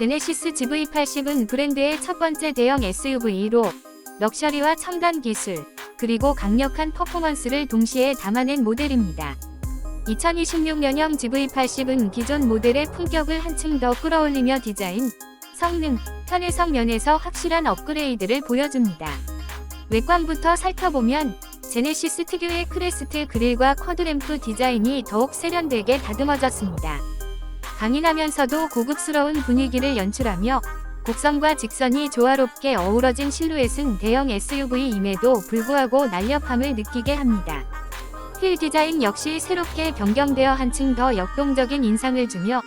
제네시스 GV80은 브랜드의 첫 번째 대형 SUV로 럭셔리와 첨단 기술, 그리고 강력한 퍼포먼스를 동시에 담아낸 모델입니다. 2026년형 GV80은 기존 모델의 품격을 한층 더 끌어올리며 디자인, 성능, 편의성 면에서 확실한 업그레이드를 보여줍니다. 외관부터 살펴보면 제네시스 특유의 크레스트 그릴과 쿼드램프 디자인이 더욱 세련되게 다듬어졌습니다. 강인하면서도 고급스러운 분위기를 연출하며 곡선과 직선이 조화롭게 어우러진 실루엣은 대형 SUV임에도 불구하고 날렵함을 느끼게 합니다. 휠 디자인 역시 새롭게 변경되어 한층 더 역동적인 인상을 주며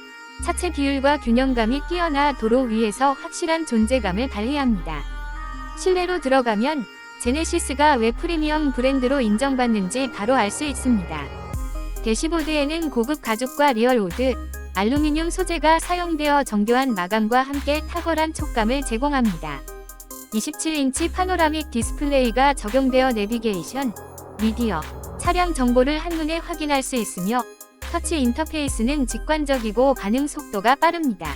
차체 비율과 균형감이 뛰어나 도로 위에서 확실한 존재감을 발휘합니다. 실내로 들어가면 제네시스가 왜 프리미엄 브랜드로 인정받는지 바로 알 수 있습니다. 대시보드에는 고급 가죽과 리얼우드, 알루미늄 소재가 사용되어 정교한 마감과 함께 탁월한 촉감을 제공합니다. 27인치 파노라믹 디스플레이가 적용되어 내비게이션, 미디어, 차량 정보를 한눈에 확인할 수 있으며 터치 인터페이스는 직관적이고 반응 속도가 빠릅니다.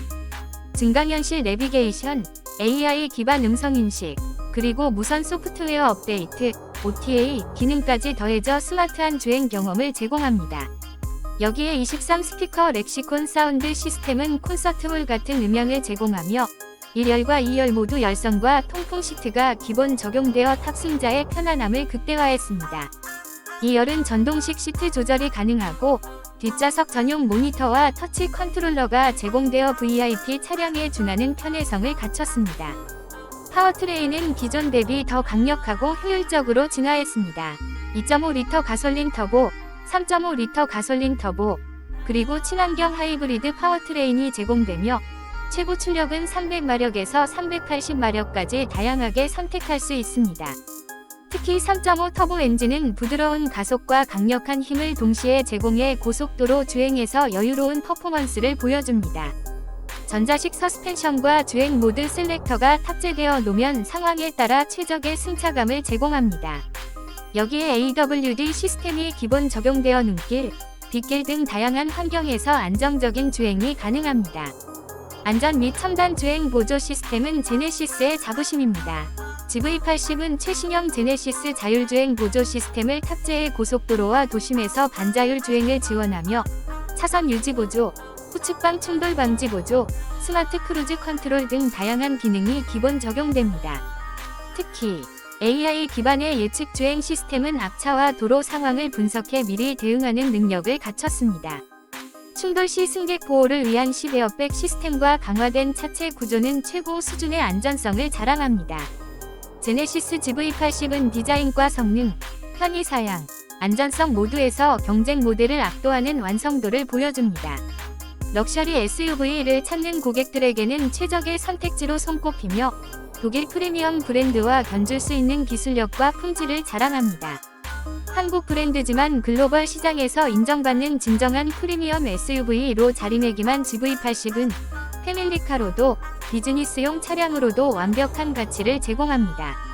증강현실 내비게이션, AI 기반 음성인식, 그리고 무선 소프트웨어 업데이트, OTA 기능까지 더해져 스마트한 주행 경험을 제공합니다. 여기에 23 스피커 렉시콘 사운드 시스템은 콘서트홀 같은 음향을 제공하며 1열과 2열 모두 열선과 통풍 시트가 기본 적용되어 탑승자의 편안함을 극대화했습니다. 2열은 전동식 시트 조절이 가능하고 뒷좌석 전용 모니터와 터치 컨트롤러가 제공되어 VIP 차량에 준하는 편의성을 갖췄습니다. 파워트레인은 기존 대비 더 강력하고 효율적으로 진화했습니다. 2.5리터 가솔린 터보, 3.5리터 가솔린 터보, 그리고 친환경 하이브리드 파워트레인이 제공되며 최고 출력은 300마력에서 380마력까지 다양하게 선택할 수 있습니다. 특히 3.5 터보 엔진은 부드러운 가속과 강력한 힘을 동시에 제공해 고속도로 주행에서 여유로운 퍼포먼스를 보여줍니다. 전자식 서스펜션과 주행 모드 셀렉터가 탑재되어 노면 상황에 따라 최적의 승차감을 제공합니다. 여기에 AWD 시스템이 기본 적용되어 눈길, 빗길 등 다양한 환경에서 안정적인 주행이 가능합니다. 안전 및 첨단 주행 보조 시스템은 제네시스의 자부심입니다. GV80은 최신형 제네시스 자율주행 보조 시스템을 탑재해 고속도로와 도심에서 반자율 주행을 지원하며 차선 유지 보조, 후측방 충돌 방지 보조, 스마트 크루즈 컨트롤 등 다양한 기능이 기본 적용됩니다. 특히 AI 기반의 예측 주행 시스템은 앞차와 도로 상황을 분석해 미리 대응하는 능력을 갖췄습니다. 충돌 시 승객 보호를 위한 시베어백 시스템과 강화된 차체 구조는 최고 수준의 안전성을 자랑합니다. 제네시스 GV80은 디자인과 성능, 편의 사양, 안전성 모두에서 경쟁 모델을 압도하는 완성도를 보여줍니다. 럭셔리 SUV를 찾는 고객들에게는 최적의 선택지로 손꼽히며 독일 프리미엄 브랜드와 견줄 수 있는 기술력과 품질을 자랑합니다. 한국 브랜드지만 글로벌 시장에서 인정받는 진정한 프리미엄 SUV로 자리매김한 GV80은 패밀리카로도 비즈니스용 차량으로도 완벽한 가치를 제공합니다.